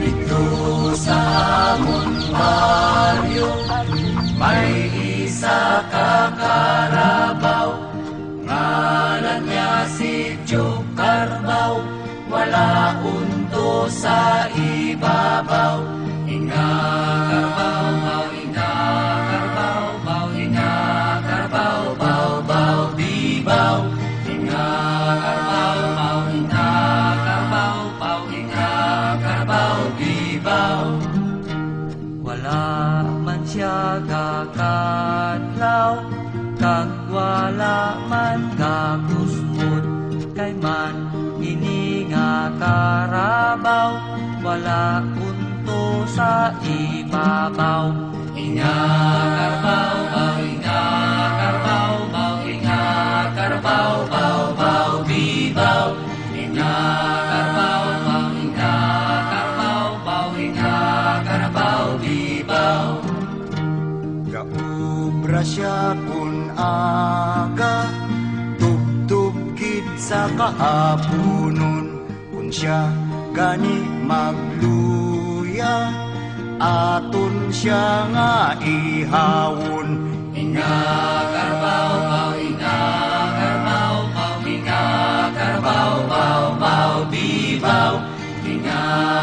Ito sa baryo May isa kakarabaw Ngalan niya si Joe Carbaw Wala unto sa baw, inga karbaw, bibaw wala man siya kakadlaw Kag wala man kakusmod. Kay man ini nga karabaw Wala unto sa ibabaw. Inga karbaw, siya kun aga Tubtub gid sa kahaponon Kun siya gani magluya Aton siya nga ihawon Inga karbaw, baw, inga karbaw, baw, inga karbaw, baw, baw, bibaw Inga